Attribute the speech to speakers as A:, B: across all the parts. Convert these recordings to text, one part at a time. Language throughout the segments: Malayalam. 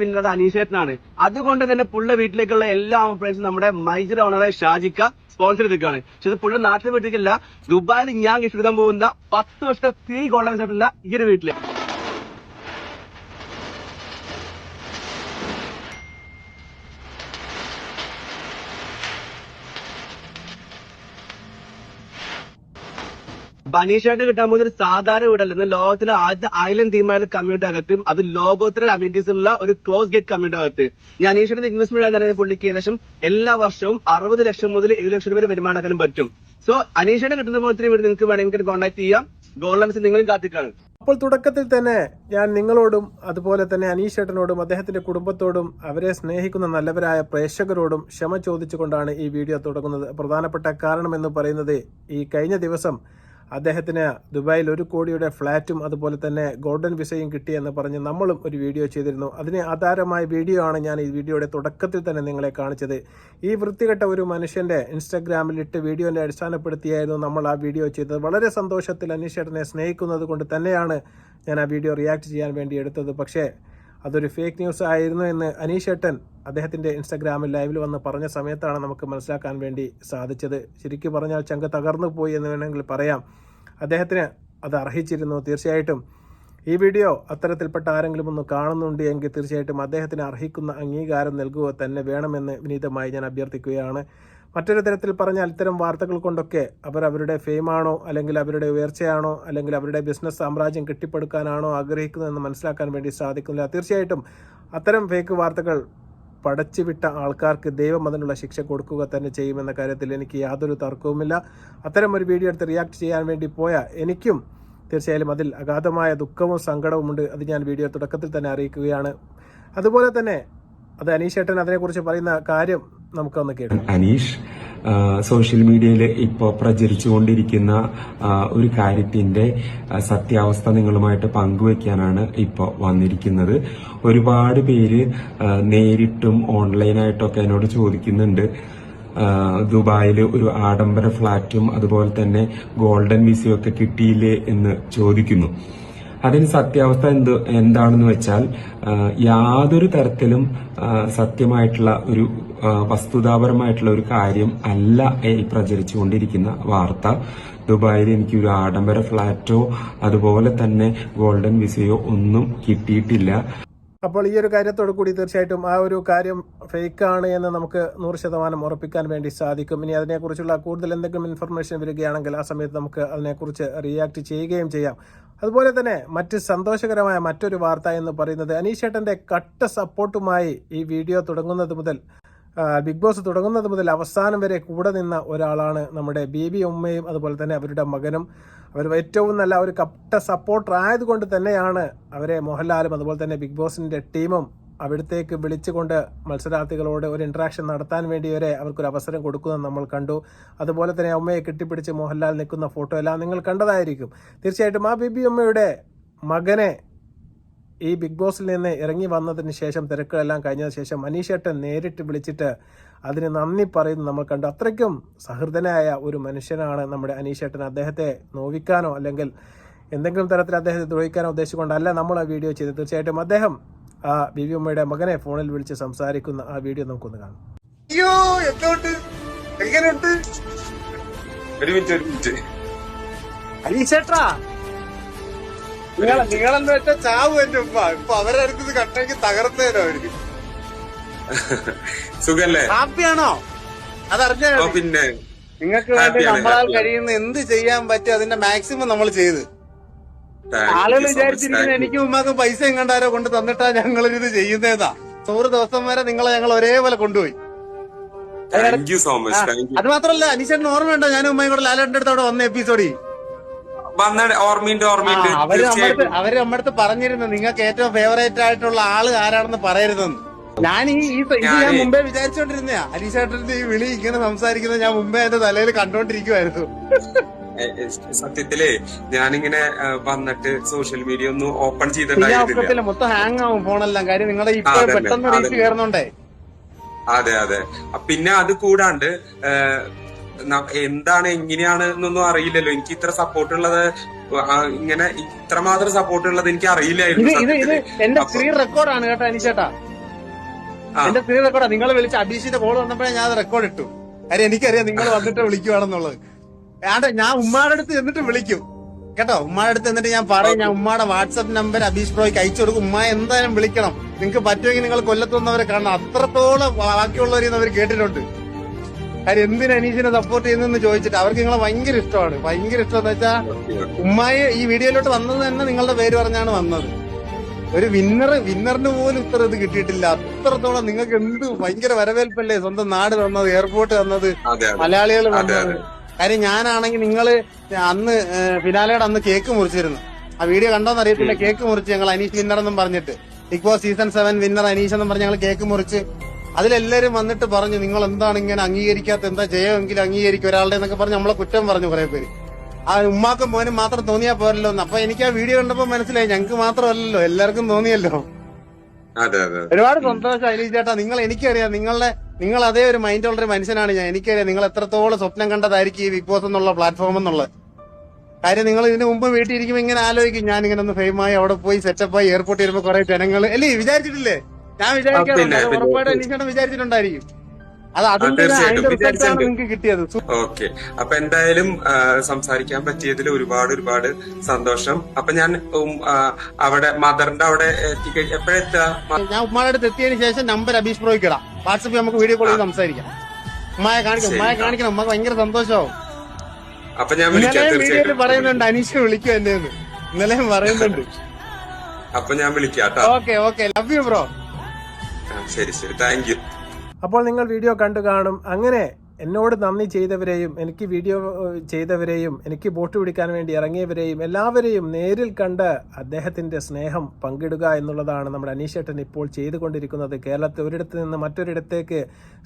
A: പിന്നത് അനീഷേട്ടനാണ്. അതുകൊണ്ട് തന്നെ പുള്ള വീട്ടിലേക്കുള്ള എല്ലാ ഫ്രണ്ട്സും നമ്മുടെ മൈജർ ഓണറെ ഷാജിക്ക സ്പോൺസർ ചെയ്തിരിക്കുകയാണ്. പക്ഷെ ഇത് പുള്ള നാട്ടിൽ വീട്ടിലേക്കല്ല ദുബായിൽ ഞാൻ ഗിഫ്റ്റ് എടുക്കാൻ പോകുന്ന പത്ത് വർഷത്തെ ഗോൾഡൻ സെറ്റുള്ള ഈ ഒരു വീട്ടിൽ. ബനീഷായിട്ട് കിട്ടാൻ പോകുന്ന ഒരു സാധാരണ വീടല്ല. ഇന്ന് ലോകത്തിലെ ആദ്യത്തെ ഐലൻഡ് തീമായ കമ്മ്യൂണിറ്റി അകത്തും അത് ലോകോത്തര കമ്മ്യൂണിറ്റീസ് ഉള്ള ഒരു ക്ലോസ് ഗേറ്റ് കമ്മ്യൂണിറ്റി അകത്ത്. ഞാൻ അനീഷയുടെ ഇൻവെസ്റ്റ്മെന്റ് ആണെന്ന് പുള്ളിക്ക് ശേഷം എല്ലാ വർഷവും അറുപത് ലക്ഷം മുതൽ ഏഴ് ലക്ഷം രൂപ വരെ വരുമാനക്കാനും പറ്റും. സോ അനീഷയുടെ കിട്ടുന്ന പോലത്തെ വീട് നിങ്ങൾക്ക് വേണമെങ്കിൽ കോൺടാക്ട് ചെയ്യാം. ഗോൾഡൻസ് നിങ്ങളും കാത്തിക്കാണ്.
B: അപ്പോൾ തുടക്കത്തിൽ തന്നെ ഞാൻ നിങ്ങളോടും അതുപോലെ തന്നെ അനീഷേട്ടനോടും അദ്ദേഹത്തിന്റെ കുടുംബത്തോടും അവരെ സ്നേഹിക്കുന്ന നല്ലവരായ പ്രേക്ഷകരോടും ക്ഷമ ചോദിച്ചുകൊണ്ടാണ് ഈ വീഡിയോ തുടങ്ങുന്നത്. പ്രധാനപ്പെട്ട കാരണം എന്ന് പറയുന്നത് ഈ കഴിഞ്ഞ ദിവസം അദ്ദേഹത്തിന് ദുബായിൽ ഒരു കോടിയുടെ ഫ്ലാറ്റും അതുപോലെ തന്നെ ഗോൾഡൻ വിസയും കിട്ടിയെന്ന് പറഞ്ഞ് നമ്മളും ഒരു വീഡിയോ ചെയ്തിരുന്നു. അതിന് ആധാരമായ വീഡിയോ ആണ് ഞാൻ ഈ വീഡിയോയുടെ തുടക്കത്തിൽ തന്നെ നിങ്ങളെ കാണിച്ചത്. ഈ വൃത്തികെട്ട ഒരു മനുഷ്യന്റെ ഇൻസ്റ്റഗ്രാമിൽ ഇട്ട് വീഡിയോനെ അടിസ്ഥാനപ്പെടുത്തിയായിരുന്നു നമ്മൾ ആ വീഡിയോ ചെയ്തത്. വളരെ സന്തോഷത്തിൽ അനീഷേട്ടനെ സ്നേഹിക്കുന്നത് കൊണ്ട് തന്നെയാണ് ഞാൻ ആ വീഡിയോ റിയാക്ട് ചെയ്യാൻ വേണ്ടി എടുത്തത്. പക്ഷേ അതൊരു ഫേക്ക് ന്യൂസ് ആയിരുന്നു എന്ന് അനീഷേട്ടൻ അദ്ദേഹത്തിന്റെ ഇൻസ്റ്റാഗ്രാമിൽ ലൈവിൽ വന്ന് പറഞ്ഞ സമയത്താണ് നമുക്ക് മനസ്സിലാക്കാൻ വേണ്ടി സാധിച്ചത്. ശരിക്കും പറഞ്ഞാൽ ചങ്ക തകർന്നു പോയി എന്ന് വേണമെങ്കിൽ പറയാം. അദ്ദേഹത്തിന് അത് അർഹിച്ചിരുന്നു തീർച്ചയായിട്ടും. ഈ വീഡിയോ അത്തരത്തിൽപ്പെട്ട ആരെങ്കിലും ഒന്ന് കാണുന്നുണ്ട് എങ്കിൽ തീർച്ചയായിട്ടും അദ്ദേഹത്തിന് അർഹിക്കുന്ന അംഗീകാരം നൽകുക തന്നെ വേണമെന്ന് വിനീതമായി ഞാൻ അഭ്യർത്ഥിക്കുകയാണ്. മറ്റൊരു തരത്തിൽ പറഞ്ഞാൽ ഇത്തരം വാർത്തകൾ കൊണ്ടൊക്കെ അവർ അവരുടെ ഫെയിമാണോ അല്ലെങ്കിൽ അവരുടെ ഉയർച്ചയാണോ അല്ലെങ്കിൽ അവരുടെ ബിസിനസ് സാമ്രാജ്യം കെട്ടിപ്പടുക്കാനാണോ ആഗ്രഹിക്കുന്നതെന്ന് മനസ്സിലാക്കാൻ വേണ്ടി സാധിക്കുന്നില്ല. തീർച്ചയായിട്ടും അത്തരം ഫേക്ക് വാർത്തകൾ പടച്ചുവിട്ട ആൾക്കാർക്ക് ദൈവം അതിനുള്ള ശിക്ഷ കൊടുക്കുക തന്നെ ചെയ്യുമെന്ന കാര്യത്തിൽ എനിക്ക് യാതൊരു തർക്കവുമില്ല. അത്തരം ഒരു വീഡിയോ എടുത്ത് റിയാക്ട് ചെയ്യാൻ വേണ്ടി പോയ എനിക്കും തീർച്ചയായും അതിൽ അഗാധമായ ദുഃഖവും സങ്കടവും ഉണ്ട്. അത് ഞാൻ വീഡിയോ തുടക്കത്തിൽ തന്നെ അറിയിക്കുകയാണ്. അതുപോലെ തന്നെ അത് അനീഷ് ഏട്ടൻ അതിനെക്കുറിച്ച് പറയുന്ന കാര്യം നമുക്കൊന്ന് കേൾക്കാം.
C: അനീഷ് സോഷ്യൽ മീഡിയയിൽ ഇപ്പോൾ പ്രചരിച്ചുകൊണ്ടിരിക്കുന്ന ഒരു കാര്യത്തിന്റെ സത്യാവസ്ഥ നിങ്ങളുമായിട്ട് പങ്കുവെക്കാനാണ് ഇപ്പോൾ വന്നിരിക്കുന്നത്. ഒരുപാട് പേര് നേരിട്ടും ഓൺലൈനായിട്ടൊക്കെ എന്നോട് ചോദിക്കുന്നുണ്ട്. ദുബായിൽ ഒരു ആഡംബര ഫ്ളാറ്റും അതുപോലെ തന്നെ ഗോൾഡൻ വിസയും ഒക്കെ കിട്ടിയില്ലേ എന്ന് ചോദിക്കുന്നു. അതിന് സത്യാവസ്ഥ എന്ത് എന്താണെന്ന് വെച്ചാൽ യാതൊരു തരത്തിലും സത്യമായിട്ടുള്ള ഒരു വസ്തുതാപരമായിട്ടുള്ള ഒരു കാര്യം അല്ല പ്രചരിച്ചുകൊണ്ടിരിക്കുന്ന വാർത്ത. ദുബായിൽ എനിക്ക് ഒരു ആഡംബര ഫ്ലാറ്റോ അതുപോലെ തന്നെ ഗോൾഡൻ വിസയോ ഒന്നും കിട്ടിയിട്ടില്ല.
B: അപ്പോൾ ഈ ഒരു കാര്യത്തോടു കൂടി തീർച്ചയായിട്ടും ആ ഒരു കാര്യം ഫേക്ക് ആണ് എന്ന് നമുക്ക് നൂറ് ശതമാനം ഉറപ്പിക്കാൻ വേണ്ടി സാധിക്കും. ഇനി അതിനെക്കുറിച്ചുള്ള കൂടുതൽ എന്തെങ്കിലും ഇൻഫർമേഷൻ വരികയാണെങ്കിൽ ആ സമയത്ത് നമുക്ക് അതിനെക്കുറിച്ച് റിയാക്ട് ചെയ്യുകയും ചെയ്യാം. അതുപോലെ തന്നെ മറ്റ് സന്തോഷകരമായ മറ്റൊരു വാർത്ത എന്ന് പറയുന്നത് അനീഷേട്ടന്റെ കട്ട സപ്പോർട്ടുമായി ഈ വീഡിയോ തുടങ്ങുന്നത് മുതൽ ബിഗ് ബോസ് തുടങ്ങുന്നത് മുതൽ അവസാനം വരെ കൂടെ നിന്ന ഒരാളാണ് നമ്മുടെ ബേബി ഉമ്മയും അതുപോലെ തന്നെ അവരുടെ മകനും. അവർ ഏറ്റവും നല്ല ഒരു കപ്റ്റ സപ്പോർട്ടർ ആയതുകൊണ്ട് തന്നെയാണ് അവരെ മോഹൻലാലും അതുപോലെ തന്നെ ബിഗ് ബോസിന്റെ ടീമും അവിടത്തേക്ക് വിളിച്ചുകൊണ്ട് മത്സരാർത്ഥികളോട് ഒരു ഇൻട്രാക്ഷൻ നടത്താൻ വേണ്ടി വരെ അവർക്കൊരു അവസരം കൊടുക്കുന്നത് നമ്മൾ കണ്ടു. അതുപോലെ തന്നെ അമ്മയെ കെട്ടിപ്പിടിച്ച് മോഹൻലാൽ നിൽക്കുന്ന ഫോട്ടോ എല്ലാം നിങ്ങൾ കണ്ടതായിരിക്കും. തീർച്ചയായിട്ടും ആ ബിബി അമ്മയുടെ മകനെ ഈ ബിഗ് ബോസിൽ നിന്ന് ഇറങ്ങി വന്നതിന് ശേഷം തിരക്കുകളെല്ലാം കഴിഞ്ഞതിന് ശേഷം അനീഷേട്ടൻ നേരിട്ട് വിളിച്ചിട്ട് അതിന് നന്ദി പറയുന്നു നമ്മൾ കണ്ടു. അത്രയ്ക്കും സഹൃദനായ ഒരു മനുഷ്യനാണ് നമ്മുടെ അനീഷേട്ടൻ. അദ്ദേഹത്തെ നോവിക്കാനോ അല്ലെങ്കിൽ എന്തെങ്കിലും തരത്തിൽ അദ്ദേഹത്തെ ദ്രോഹിക്കാനോ ഉദ്ദേശിച്ചുകൊണ്ടല്ല നമ്മൾ ആ വീഡിയോ ചെയ്തത്. തീർച്ചയായിട്ടും അദ്ദേഹം ആ ബി വി ഉമ്മയുടെ മകനെ ഫോണിൽ വിളിച്ച് സംസാരിക്കുന്ന ആ വീഡിയോ നമുക്കൊന്ന് കാണാം.
D: അയ്യോ എങ്ങനെയുണ്ട്? ഒരു മിനിറ്റ് ഒരു മിനിറ്റ്.
B: അനീഷേട്ടാ
D: നിങ്ങൾ നിങ്ങളെന്ന് വെച്ചാൽ ചാവ് എന്റെ ഉമ്മ. ഇപ്പൊ അവരടുത്ത് ഇത് കണ്ടെങ്കിൽ തകർന്നേനോ അവർക്ക് സുഖല്ലേ?
B: ഹാപ്പിയാണോ അതറിഞ്ഞോ
D: പിന്നെ
B: നിങ്ങൾക്ക്
D: വേണ്ടി
B: നമ്മളാൽ. കഴിയുന്ന എന്ത് ചെയ്യാൻ പറ്റും അതിന്റെ മാക്സിമം നമ്മൾ ചെയ്ത്. ആളുകൾ വിചാരിച്ചിരിക്കുന്നത് എനിക്ക് ഉമ്മാക്ക് പൈസ എങ്ങാണ്ടാരോ കൊണ്ട് തന്നിട്ടാ ഞങ്ങൾ ഇത് ചെയ്യുന്നതാ നൂറ് ദിവസം വരെ നിങ്ങളെ ഞങ്ങൾ ഒരേപോലെ കൊണ്ടുപോയി. അത് മാത്രമല്ല അനീഷേട്ടന് ഓർമ്മയുണ്ടോ? ഞാൻ ഉമ്മയും കൂടെ ലാലേട്ടന്റെ അടുത്ത് അവിടെ വന്ന എപ്പിസോഡിൽ
D: വന്ന ഓർമ്മയുണ്ട് ഓർമ്മയുണ്ട്.
B: അവർ
D: തീർച്ചയായിട്ടും.
B: അവർ നമ്മടുത്ത് പറഞ്ഞിരുന്നു നിങ്ങൾക്ക് ഏറ്റവും ഫേവറേറ്റ് ആയിട്ടുള്ള ആൾ ആരാണെന്ന് പറയരുതെന്ന്. ഞാൻ ഈ ഇത് ഞാൻ മുമ്പേ വിചാരിച്ചോണ്ടിരുന്നയാ അനീഷേട്ടന്റെ ഈ വിളി ഇങ്ങനെ സംസാരിക്കുന്നത് ഞാൻ മുമ്പേ എന്റെ തലയിൽ കണ്ടോണ്ടിരിക്കുവായിരുന്നു.
D: സത്യത്തിലേ ഞാനിങ്ങനെ വന്നിട്ട് സോഷ്യൽ മീഡിയ ഒന്ന് ഓപ്പൺ
B: ചെയ്തിട്ടില്ല മൊത്തം ഹാങ് ആവും ഫോണെല്ലാം. കാര്യം നിങ്ങളെ ഇപ്പൊ പെട്ടെന്ന് റീച്ച്
D: അതന്നെ.
B: കയറുന്നുണ്ടേ.
D: അതെ അതെ. പിന്നെ അത് കൂടാണ്ട് എന്താണ് എങ്ങനെയാണ് എന്നൊന്നും അറിയില്ലല്ലോ. എനിക്ക് ഇത്ര സപ്പോർട്ട് ഉള്ളത് ഇങ്ങനെ ഇത്രമാത്രം സപ്പോർട്ട് ഉള്ളത് എനിക്ക് അറിയില്ലായിരുന്നു
B: ഇത് ഇത് എന്റെ
D: അപ്പൊ-
B: സ്ക്രീൻ റെക്കോർഡാണ് കേട്ടോ
D: അനിശേട്ടാ.
E: എന്റെ സ്ക്രീൻ റെക്കോർഡാ നിങ്ങൾ വിളിച്ച അബീഷിന്റെ കോൾ വന്നപ്പോഴേ ഞാൻ റെക്കോർഡ് ഇട്ടു. കാര്യം എനിക്കറിയാം നിങ്ങൾ വന്നിട്ട് വിളിക്കുവാണെന്നുള്ളത്. ആണ്ടെ ഞാൻ ഉമ്മാടെ അടുത്ത് എന്നിട്ട് വിളിക്കും. കേട്ടോ ഉമ്മാടെ അടുത്ത് എന്നിട്ട് ഞാൻ പറയും ഞാൻ ഉമ്മാടെ വാട്സപ്പ് നമ്പർ അബീഷ് ബ്രോയ്ക്ക് അയച്ചു കൊടുക്കും. ഉമ്മ എന്തായാലും വിളിക്കണം. നിങ്ങൾക്ക് പറ്റുമെങ്കിൽ നിങ്ങൾ കൊല്ലത്തുന്നവരെ കാണണം. അത്രത്തോളം ബാക്കിയുള്ളവരെയും അവർ കേട്ടിട്ടുണ്ട്. കാര്യം എന്തിനാ അനീഷിനെ സപ്പോർട്ട് ചെയ്യുന്നെന്ന് ചോദിച്ചിട്ട് അവർക്ക് നിങ്ങളെ ഭയങ്കര ഇഷ്ടമാണ്. ഭയങ്കര ഇഷ്ടം എന്ന് വെച്ചാൽ ഉമ്മായി ഈ വീഡിയോയിലോട്ട് വന്നത് തന്നെ നിങ്ങളുടെ പേര് പറഞ്ഞാണ് വന്നത്. ഒരു വിന്നർ വിന്നറിന് പോലും ഇത്ര ഇത് കിട്ടിയിട്ടില്ല. അത്രത്തോളം നിങ്ങൾക്ക് എന്ത് ഭയങ്കര വരവേൽപ്പല്ലേ സ്വന്തം നാട് തന്നത് എയർപോർട്ട് തന്നത് മലയാളികൾ വന്നത് കാര്യം ഞാനാണെങ്കിൽ നിങ്ങൾ അന്ന് ഫിനാലയുടെ അന്ന് കേക്ക് മുറിച്ചിരുന്നു. ആ വീഡിയോ കണ്ടോന്ന് അറിയത്തില്ല കേക്ക് മുറിച്ച് ഞങ്ങൾ അനീഷ് വിന്നർ എന്നും പറഞ്ഞിട്ട്. Bigg Boss season seven winner Aneesh എന്നും പറഞ്ഞ് ഞങ്ങൾ കേക്ക് മുറിച്ച് അതിലെല്ലാരും വന്നിട്ട് പറഞ്ഞു നിങ്ങൾ എന്താണ് ഇങ്ങനെ അംഗീകരിക്കാത്ത എന്താ ജയമെങ്കിലും അംഗീകരിക്കും ഒരാളുടെ എന്നൊക്കെ പറഞ്ഞ് നമ്മളെ കുറ്റം പറഞ്ഞു കുറെ പേര്. ആ ഉമ്മാക്കും മോനും മാത്രം തോന്നിയാ പോരല്ലോ എന്ന്. അപ്പൊ എനിക്ക് ആ വീഡിയോ കണ്ടപ്പോ മനസ്സിലായി ഞങ്ങൾക്ക് മാത്രമല്ലല്ലോ എല്ലാവർക്കും തോന്നിയല്ലോ.
D: അതെ അതെ
E: ഒരുപാട് സന്തോഷം അലീസ് ചേട്ടാ. നിങ്ങൾ എനിക്കറിയാം നിങ്ങളുടെ നിങ്ങൾ അതേ ഒരു മൈൻഡ് ഉള്ള ഒരു മനുഷ്യനാണ് ഞാൻ. എനിക്കറിയാം നിങ്ങൾ എത്രത്തോളം സ്വപ്നം കണ്ടതായിരിക്കും ഈ ബിഗ് ബോസ് എന്നുള്ള പ്ലാറ്റ്ഫോം എന്നുള്ളത്. കാര്യം നിങ്ങൾ ഇതിന് മുമ്പ് വീട്ടിൽ ഇരിക്കുമ്പോൾ ഇങ്ങനെ ആലോചിക്കും ഞാൻ ഇങ്ങനെ ഒന്ന് ഫെയിമായി അവിടെ പോയി സെറ്റപ്പായി എയർപോർട്ടിൽ വരുമ്പോ കുറെ ജനങ്ങൾ അല്ലേ വിചാരിച്ചിട്ടില്ലേ? ഞാൻ വിചാരിക്കാറുണ്ട്. ഉറപ്പായിട്ടും അനീഷേട്ടൻ വിചാരിച്ചിട്ടുണ്ടായിരിക്കും. അത് അതിന്റെ
D: തീർച്ചയായിട്ടും.
E: അതിന്റെ റിസൾട്ടാണ് നിങ്ങൾക്ക് കിട്ടിയത്.
D: ഓക്കെ. അപ്പൊ എന്തായാലും സംസാരിക്കാൻ പറ്റിയതിൽ ഒരുപാട് ഒരുപാട് സന്തോഷം. അപ്പൊ ഞാൻ അവിടെ മദറിന്റെ അവിടെ എപ്പോഴെത്താ
E: ഞാൻ ഉമ്മാടെ അടുത്ത് എത്തിയതിനു ശേഷം നമ്പർ അബീഷ് പ്രോയ്ക്ക് ഇടാം. വാട്സപ്പിൽ നമുക്ക് വീഡിയോ കോളിൽ സംസാരിക്കാം. ഉമ്മയെ കാണിക്കാം ഉമ്മയെ കാണിക്കണം. ഉമ്മക്ക് ഭയങ്കര സന്തോഷമാവും.
D: അപ്പൊ ഞാൻ
E: വീഡിയോയിൽ പറയുന്നുണ്ട് അനീഷ് വിളിക്കും എന്നെ ഇന്നലെയും പറയുന്നുണ്ട്.
D: അപ്പൊ ഞാൻ വിളിക്കാം
E: okay okay. Love you bro
D: ശരി ശരി. താങ്ക് യു
B: അപ്പോൾ നിങ്ങൾ വീഡിയോ കണ്ടു കാണും. അങ്ങനെ എന്നോട് നന്ദി ചെയ്തവരെയും എനിക്ക് വീഡിയോ ചെയ്തവരെയും എനിക്ക് ബോട്ട് പിടിക്കാൻ വേണ്ടി ഇറങ്ങിയവരെയും എല്ലാവരെയും നേരിൽ കണ്ട് അദ്ദേഹത്തിന്റെ സ്നേഹം പങ്കിടുക എന്നുള്ളതാണ് നമ്മുടെ അനീഷേട്ടൻ ഇപ്പോൾ ചെയ്തുകൊണ്ടിരിക്കുന്നത്. കേരളത്തിൽ ഒരിടത്ത് നിന്ന് മറ്റൊരിടത്തേക്ക്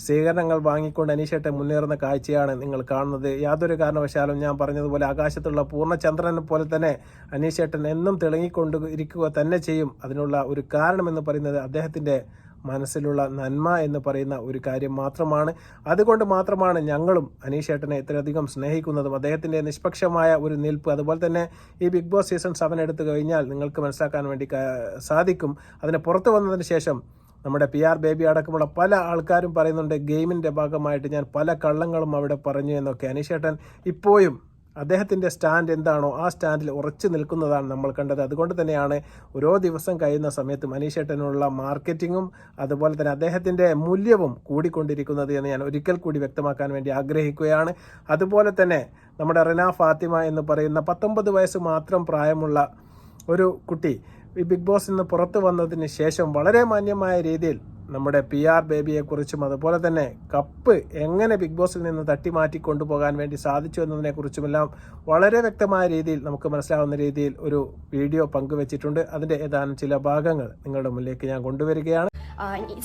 B: സ്വീകരണങ്ങൾ വാങ്ങിക്കൊണ്ട് അനീഷേട്ടൻ മുന്നേറുന്ന കാഴ്ചയാണ് നിങ്ങൾ കാണുന്നത്. യാതൊരു കാരണവശാലും ഞാൻ പറഞ്ഞതുപോലെ ആകാശത്തുള്ള പൂർണചന്ദ്രനെ പോലെ തന്നെ അനീഷേട്ടൻ എന്നും തിളങ്ങിക്കൊണ്ട് ഇരിക്കുക തന്നെ ചെയ്യും. അതിനുള്ള ഒരു കാരണമെന്ന് പറയുന്നത് അദ്ദേഹത്തിന്റെ മനസ്സിലുള്ള നന്മ എന്ന് പറയുന്ന ഒരു കാര്യം മാത്രമാണ്. അതുകൊണ്ട് മാത്രമാണ് ഞങ്ങളും അനീഷേട്ടനെ ഇത്രയധികം സ്നേഹിക്കുന്നതും. അദ്ദേഹത്തിന്റെ നിഷ്പക്ഷമായ ഒരു നിൽപ്പ്. അതുപോലെ തന്നെ ഈ ബിഗ് ബോസ് സീസൺ സെവൻ എടുത്തു കഴിഞ്ഞാൽ നിങ്ങൾക്ക് മനസ്സിലാക്കാൻ വേണ്ടി സാധിക്കും. അതിന് പുറത്തു വന്നതിന് ശേഷം നമ്മുടെ പി ആർ ബേബി അടക്കമുള്ള പല ആൾക്കാരും പറയുന്നുണ്ട് ഗെയിമിന്റെ ഭാഗമായിട്ട് ഞാൻ പല കള്ളങ്ങളും അവിടെ പറഞ്ഞു എന്നൊക്കെ. അനീഷേട്ടൻ ഇപ്പോഴും അദ്ദേഹത്തിന്റെ സ്റ്റാൻഡ് എന്താണോ ആ സ്റ്റാൻഡിൽ ഉറച്ചു നിൽക്കുന്നതാണ് നമ്മൾ കണ്ടത്. അതുകൊണ്ട് തന്നെയാണ് ഓരോ ദിവസം കഴിയുന്ന സമയത്ത് മനീഷേട്ടനുള്ള മാർക്കറ്റിങ്ങും അതുപോലെ തന്നെ അദ്ദേഹത്തിന്റെ മൂല്യവും കൂടിക്കൊണ്ടിരിക്കുന്നത് എന്ന് ഞാൻ ഒരിക്കൽ കൂടി വ്യക്തമാക്കാൻ വേണ്ടി ആഗ്രഹിക്കുകയാണ്. അതുപോലെ തന്നെ നമ്മുടെ റിന ഫാത്തിമ എന്ന് പറയുന്ന പത്തൊമ്പത് വയസ്സ് മാത്രം പ്രായമുള്ള ഒരു കുട്ടി ഈ ബിഗ് ബോസ് നിന്ന് പുറത്തു വന്നതിന് ശേഷം വളരെ മാന്യമായ രീതിയിൽ നമ്മുടെ പി ആർ ബേബിയെക്കുറിച്ചും അതുപോലെ തന്നെ കപ്പ് എങ്ങനെ ബിഗ് ബോസിൽ നിന്ന് തട്ടി മാറ്റി കൊണ്ടുപോകാൻ വേണ്ടി സാധിച്ചു എന്നതിനെക്കുറിച്ചുമെല്ലാം വളരെ വ്യക്തമായ രീതിയിൽ നമുക്ക് മനസ്സിലാവുന്ന രീതിയിൽ ഒരു വീഡിയോ പങ്കുവച്ചിട്ടുണ്ട്. അതിന്റെ ഏതാനും ചില ഭാഗങ്ങൾ നിങ്ങളുടെ മുന്നിലേക്ക് ഞാൻ കൊണ്ടുവരികയാണ്.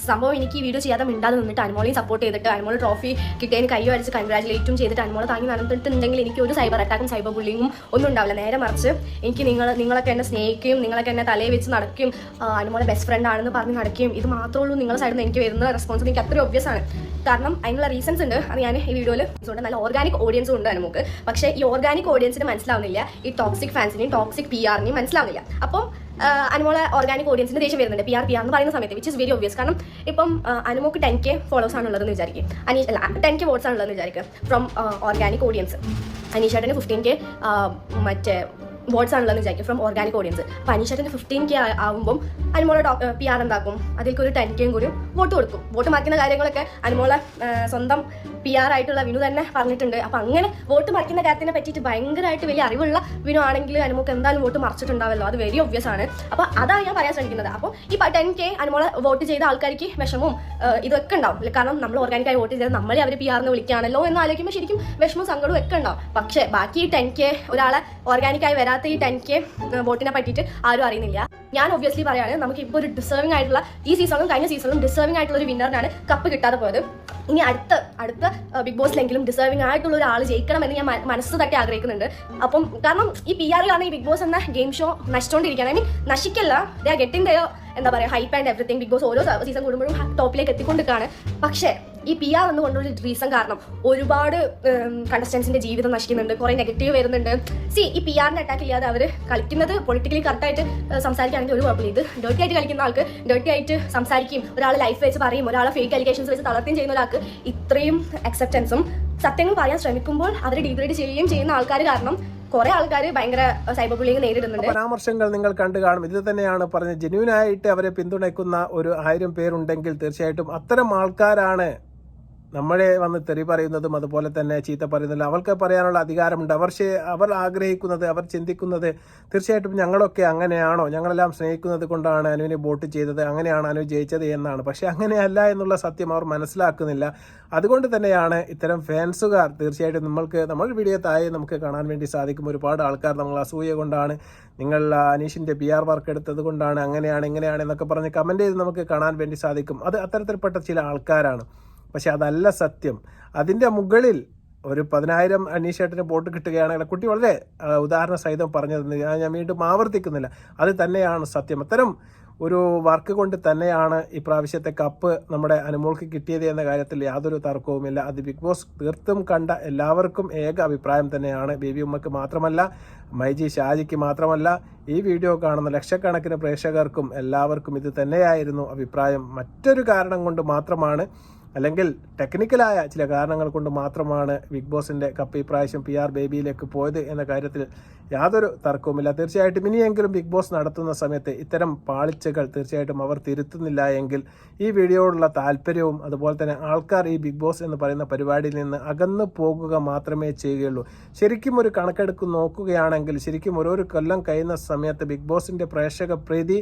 F: സംഭവം എനിക്ക് ഈ വീഡിയോ ചെയ്യാതെ മിണ്ടാതെ നിന്നിട്ട് അനുമോളെയും സപ്പോർട്ട് ചെയ്തിട്ട് അനുമോൾ ട്രോഫി കിട്ടിയതിന് കൈ അടിച്ച് കൺഗ്രാജുലേറ്റും ചെയ്തിട്ട് അനുമോളെ താങ്ങി നടന്നിട്ടുണ്ടെങ്കിൽ എനിക്ക് ഒരു സൈബർ അറ്റാക്കും സൈബർ ബുള്ളിങ്ങും ഒന്നും ഉണ്ടാവില്ല. നേരെ മറിച്ച് എനിക്ക് നിങ്ങൾ നിങ്ങളൊക്കെ എന്നെ സ്നേഹിക്കുകയും നിങ്ങളൊക്കെ എന്നെ തലയിൽ വെച്ച് നടക്കുകയും അനുമോളെ ബെസ്റ്റ് ഫ്രണ്ട് ആണെന്ന് പറഞ്ഞ് നടക്കുകയും ഇത് മാത്രമേ ഉള്ളൂ നിങ്ങളുടെ സൈഡിൽ നിന്ന് എനിക്ക് വരുന്ന റെസ്പോൺസ് എനിക്ക് അത്രയും ഒബ്വിയസ് ആണ്. കാരണം അതിനുള്ള റീസൺസ് ഉണ്ട്. അത് ഞാൻ ഈ വീഡിയോയിൽ ഉണ്ട് നല്ല ഓർഗാനിക് ഓഡിയൻസും ഉണ്ട് നമുക്ക് പക്ഷേ ഈ ഓർഗാനിക് ഓഡിയൻസിന് മനസ്സിലാവുന്നില്ല. ഈ ടോക്സിക് ഫാൻസിനെയും ടോക്സിക് പി ആറിനെയും മനസ്സിലാവുന്നില്ല. അപ്പം ആഹ് അനുമോളെ ഓർഗാനിക് ഓഡിയൻസിന്റെ ദേഷ്യം വരുന്നുണ്ട് പി ആർ പി ആർ എന്ന് പറയുന്ന സമയത്ത് വിച്ച് ഇസ് വെരി ഒബ്വിയസ് കാരണം ഇപ്പം അനുമോക്ക് ടെൻ കെ ഫോളോവേഴ്സ് ആണുള്ളതെന്ന് വിചാരിക്കും. അനീഷ് അല്ല ടെൻ കെ വോട്ട്സ് ആണുള്ളതെന്ന് വിചാരിക്കുക ഫ്രം ഓർഗാനിക് ഓഡിയൻസ് അനീഷേട്ടന് ഫിഫ്റ്റീൻ കെ മറ്റേ വോട്ട്സ് ആണുള്ളതെന്ന് വിചാരിക്കും ഫ്രം ഓർഗാനിക് ഓഡിയൻസ് അപ്പോൾ അനീഷാട്ടിന് ഫിഫ്റ്റീൻ കെ ആകുമ്പോൾ അനുമോളെ പി ആർ എന്താക്കും? അതിലേക്ക് ഒരു ടെൻ കെയും കൂടി വോട്ട് കൊടുക്കും. വോട്ട് മാറ്റുന്ന കാര്യങ്ങളൊക്കെ അനുമോളെ സ്വന്തം പി ആർ ആയിട്ടുള്ള വിനു തന്നെ പറഞ്ഞിട്ടുണ്ട്. അപ്പം അങ്ങനെ വോട്ട് മറിക്കുന്ന കാര്യത്തിനെ പറ്റിയിട്ട് ഭയങ്കരമായിട്ട് വലിയ അറിവുള്ള വിനു ആണെങ്കിൽ അനുമോക്ക് എന്തായാലും വോട്ട് മറിച്ചിട്ടുണ്ടാവല്ലോ. അത് വെരി ഒബ്വിയസ് ആണ്. അപ്പോൾ അതാണ് ഞാൻ പറയാൻ ശ്രമിക്കുന്നത്. അപ്പോൾ ഈ ടെൻ കെ അനുമോളെ വോട്ട് ചെയ്ത ആൾക്കാർക്ക് വിഷമവും ഇതൊക്കെ ഉണ്ടാവും. കാരണം നമ്മൾ ഓർഗാനിക്കായി വോട്ട് ചെയ്തത് നമ്മളെ അവർ പി ആറിന് വിളിക്കുകയാണല്ലോ എന്ന് ആലോചിക്കുമ്പോൾ ശരിക്കും വിഷമവും സങ്കടവും ഒക്കെ ഉണ്ടാവും. പക്ഷേ ബാക്കി ഈ ടെൻ കെ ഒരാളെ ഓർഗാനിക്കായി വരാത്ത ഈ ടെൻ കെ വോട്ടിനെ പറ്റിയിട്ട് ആരും അറിയുന്നില്ല. ഞാൻ ഒബ്വിയസ്ലി പറയാണ് നമുക്ക് ഇപ്പോൾ ഒരു ഡിസേർവിംഗ് ആയിട്ടുള്ള ഈ സീസണും കഴിഞ്ഞ സീസണും ഡിസേർവിംഗ് ആയിട്ടുള്ള ഒരു വിന്നറിനാണ് കപ്പ് കിട്ടാതെ പോയത്. ഇനി അടുത്ത അടുത്ത ബിഗ് ബോസിലെങ്കിലും ഡിസേർവിംഗ് ആയിട്ടുള്ള ഒരാൾ ജയിക്കണമെന്ന് ഞാൻ മനസ്സ് തട്ടി ആഗ്രഹിക്കുന്നുണ്ട്. അപ്പം കാരണം ഈ പി ആർ കാരണം ഈ ബിഗ് ബോസ് എന്ന ഗെയിം ഷോ നശിച്ചുകൊണ്ടിരിക്കുകയാണ് ഐ മീൻ നശിക്കല്ല ദേ ആർ ഗെറ്റിംഗ് എന്താ പറയുക hype and everything Bigg Boss ഓരോ സീസൺ കൂടുമ്പോഴും ടോപ്പിലേക്ക് എത്തിക്കൊണ്ടിരിക്കുകയാണ് പക്ഷേ ഈ പി ആർ എന്ന് കൊണ്ടൊരു റീസൺ കാരണം ഒരുപാട് കണ്ടസ്റ്റൻസിന്റെ ജീവിതം നശിക്കുന്നുണ്ട് കുറെ നെഗറ്റീവ് വരുന്നുണ്ട്. സി ഈ പി ആറിനെ അറ്റാക്ക് ചെയ്യാതെ അവർ കളിക്കുന്നത് പൊളിറ്റിക്കലി കറക്റ്റായിട്ട് സംസാരിക്കുകയാണെങ്കിൽ ഒരു കുഴപ്പമില്ല. ഇത് ഡേർട്ടി ആയിട്ട് കളിക്കുന്ന ആൾക്ക് ഡേർട്ടി ആയിട്ട് സംസാരിക്കും ഒരാൾ ലൈഫ് വെച്ച് പറയും ഒരാളെ ഫേക്ക് അലിഗേഷൻസ് വെച്ച് തളർത്തുകയും ചെയ്യുന്ന ഒരാൾക്ക് ഇത്രയും അക്സെപ്റ്റൻസും സത്യങ്ങൾ പറയാൻ ശ്രമിക്കുമ്പോൾ അവർ ഡീഗ്രേഡ് ചെയ്യുകയും ചെയ്യുന്ന ആൾക്കാർ കാരണം കുറെ ആൾക്കാർ ഭയങ്കര സൈബർ ബുള്ളിങ് നേരിടുന്നുണ്ട്.
B: പരാമർശങ്ങൾ നിങ്ങൾ കണ്ടു കാണും. ഇത് തന്നെയാണ് പറഞ്ഞത്. ജെന്യൂനായിട്ട് അവരെ പിന്തുണയ്ക്കുന്ന ഒരു ആയിരം പേരുണ്ടെങ്കിൽ തീർച്ചയായിട്ടും അത്തരം ആൾക്കാരാണ് നമ്മളെ വന്ന് തെറി പറയുന്നതും അതുപോലെ തന്നെ ചീത്ത പറയുന്നതും അവൾക്ക് പറയാനുള്ള അധികാരമുണ്ട്. അവർ അവർ ആഗ്രഹിക്കുന്നത് അവർ ചിന്തിക്കുന്നത് തീർച്ചയായിട്ടും ഞങ്ങളൊക്കെ അങ്ങനെയാണോ? ഞങ്ങളെല്ലാം സ്നേഹിക്കുന്നത് കൊണ്ടാണ് അനുവിനെ വോട്ട് ചെയ്തത് അങ്ങനെയാണ് അനു ജയിച്ചത് എന്നാണ്. പക്ഷെ അങ്ങനെയല്ല എന്നുള്ള സത്യം അവർ മനസ്സിലാക്കുന്നില്ല. അതുകൊണ്ട് തന്നെയാണ് ഇത്തരം ഫാൻസുകാർ തീർച്ചയായിട്ടും നമ്മൾക്ക് നമ്മൾ വീഡിയോ താഴെ നമുക്ക് കാണാൻ വേണ്ടി സാധിക്കും. ഒരുപാട് ആൾക്കാർ നമ്മൾ അസൂയ കൊണ്ടാണ് നിങ്ങൾ അനീഷിന്റെ പി ആർ വർക്ക് എടുത്തത് കൊണ്ടാണ് അങ്ങനെയാണ് ഇങ്ങനെയാണ് എന്നൊക്കെ പറഞ്ഞ് കമന്റ് ചെയ്ത് നമുക്ക് കാണാൻ വേണ്ടി സാധിക്കും. അത് അത്തരത്തിൽപ്പെട്ട ചില ആൾക്കാരാണ്. പക്ഷെ അതല്ല സത്യം. അതിന്റെ മുകളിൽ ഒരു പതിനായിരം അനീഷേട്ടന് വോട്ട് കിട്ടുകയാണെങ്കിൽ കുട്ടി വളരെ ഉദാഹരണ സഹിതം പറഞ്ഞത് ഞാൻ ഞാൻ വീണ്ടും ആവർത്തിക്കുന്നില്ല. അത് തന്നെയാണ് സത്യം. അത്തരം ഒരു വർക്ക് കൊണ്ട് തന്നെയാണ് ഈ പ്രാവശ്യത്തെ കപ്പ് നമ്മുടെ അനുമോൾക്ക് കിട്ടിയത് എന്ന കാര്യത്തിൽ യാതൊരു തർക്കവുമില്ല. അത് ബിഗ് ബോസ് തീർത്തും കണ്ട എല്ലാവർക്കും ഏക അഭിപ്രായം തന്നെയാണ്. ബേബി ഉമ്മക്ക് മാത്രമല്ല മൈജി ഷാജിക്ക് മാത്രമല്ല ഈ വീഡിയോ കാണുന്ന ലക്ഷക്കണക്കിന് പ്രേക്ഷകർക്കും എല്ലാവർക്കും ഇത് തന്നെയായിരുന്നു അഭിപ്രായം. മറ്റൊരു കാരണം കൊണ്ട് മാത്രമാണ് അല്ലെങ്കിൽ ടെക്നിക്കലായ ചില കാരണങ്ങൾ കൊണ്ട് മാത്രമാണ് ബിഗ് ബോസിന്റെ കപ്പ് ഇപ്രാവശ്യം പി ആർ ബേബിയിലേക്ക് പോയത് എന്ന കാര്യത്തിൽ യാതൊരു തർക്കവുമില്ല. തീർച്ചയായിട്ടും ഇനിയെങ്കിലും ബിഗ് ബോസ് നടത്തുന്ന സമയത്ത് ഇത്തരം പാളിച്ചകൾ തീർച്ചയായിട്ടും അവർ തിരുത്തുന്നില്ല എങ്കിൽ ഈ വീഡിയോയോടുള്ള താല്പര്യവും അതുപോലെ തന്നെ ആൾക്കാർ ഈ ബിഗ് ബോസ് എന്ന് പറയുന്ന പരിപാടിയിൽ നിന്ന് അകന്നു പോകുക മാത്രമേ ചെയ്യുകയുള്ളൂ. ശരിക്കും ഒരു കണക്കെടുക്ക് നോക്കുകയാണെങ്കിൽ ശരിക്കും ഓരോരു കൊല്ലം കഴിയുന്ന സമയത്ത് ബിഗ് ബോസിന്റെ പ്രേക്ഷക പ്രീതി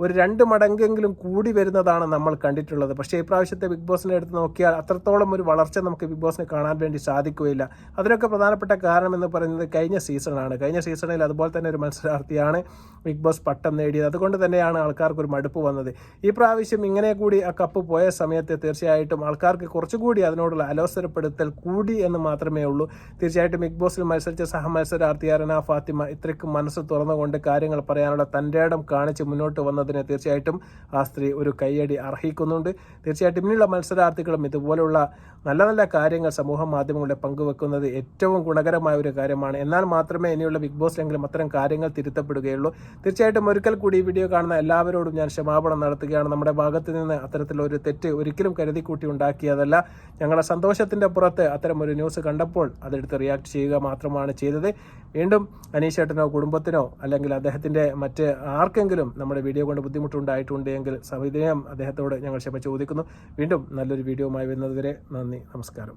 B: ഒരു രണ്ട് മടങ്കെങ്കിലും കൂടി വരുന്നതാണ് നമ്മൾ കണ്ടിട്ടുള്ളത്. പക്ഷേ ഇപ്രാവശ്യത്തെ ബിഗ് ബോസിനെ എടുത്ത് നോക്കിയാൽ അത്രത്തോളം ഒരു വളർച്ച നമുക്ക് ബിഗ് ബോസിനെ കാണാൻ വേണ്ടി സാധിക്കുകയില്ല. അതിനൊക്കെ പ്രധാനപ്പെട്ട കാരണം എന്ന് പറയുന്നത് കഴിഞ്ഞ സീസണാണ്. കഴിഞ്ഞ സീസണിൽ അതുപോലെ തന്നെ ഒരു മത്സരാർത്ഥിയാണ് ബിഗ് ബോസ് പട്ടം നേടിയത്. അതുകൊണ്ട് തന്നെയാണ് ആൾക്കാർക്ക് ഒരു മടുപ്പ് വന്നത്. ഈ പ്രാവശ്യം ഇങ്ങനെ കൂടി ആ കപ്പ് പോയ സമയത്ത് തീർച്ചയായിട്ടും ആൾക്കാർക്ക് കുറച്ചുകൂടി അതിനോടുള്ള അലോസരപ്പെടുത്തൽ കൂടി എന്ന് മാത്രമേ ഉള്ളൂ. തീർച്ചയായിട്ടും ബിഗ് ബോസിൽ മത്സരിച്ച സഹമത്സരാർത്ഥി അരന ഫാത്തിമ ഇത്രയ്ക്ക് മനസ്സ് തുറന്നുകൊണ്ട് കാര്യങ്ങൾ പറയാനുള്ള തന്റെ ഇടം കാണിച്ച് മുന്നോട്ട് വന്നതിന് തീർച്ചയായിട്ടും ആ സ്ത്രീ ഒരു കൈയടി അർഹിക്കുന്നുണ്ട്. തീർച്ചയായിട്ടും ഇനിയുള്ള മത്സരാർത്ഥികളും ഇതുപോലുള്ള നല്ല നല്ല കാര്യങ്ങൾ സമൂഹ മാധ്യമങ്ങളുടെ പങ്കുവെക്കുന്നത് ഏറ്റവും ഗുണകരമായ ഒരു കാര്യമാണ്. എന്നാൽ മാത്രമേ ഇനിയുള്ള ബിഗ് ബോസിലെങ്കിലും അത്തരം കാര്യങ്ങൾ തിരുത്തപ്പെടുകയുള്ളൂ. തീർച്ചയായിട്ടും ഒരിക്കൽ കൂടി ഈ വീഡിയോ കാണുന്ന എല്ലാവരോടും ഞാൻ ക്ഷമാപണം നടത്തുകയാണ്. നമ്മുടെ ഭാഗത്ത് നിന്ന് അത്തരത്തിലൊരു തെറ്റ് ഒരിക്കലും കരുതി കൂട്ടി ഉണ്ടാക്കിയതല്ല. ഞങ്ങളുടെ സന്തോഷത്തിന്റെ പുറത്ത് അത്തരം ഒരു ന്യൂസ് കണ്ടപ്പോൾ അതെടുത്ത് റിയാക്ട് ചെയ്യുക മാത്രമാണ് ചെയ്തത്. വീണ്ടും അനീഷേട്ടനോ കുടുംബത്തിനോ അല്ലെങ്കിൽ അദ്ദേഹത്തിന്റെ മറ്റ് ആർക്കെങ്കിലും നമ്മുടെ വീഡിയോ കൊണ്ട് ബുദ്ധിമുട്ടുണ്ടായിട്ടുണ്ട് എങ്കിൽ സവിനയം അദ്ദേഹത്തോട് ഞങ്ങൾ ക്ഷമ ചോദിക്കുന്നു. വീണ്ടും നല്ലൊരു വീഡിയോയുമായി വരുന്നതുവരെ നന്ദി നമസ്കാരം.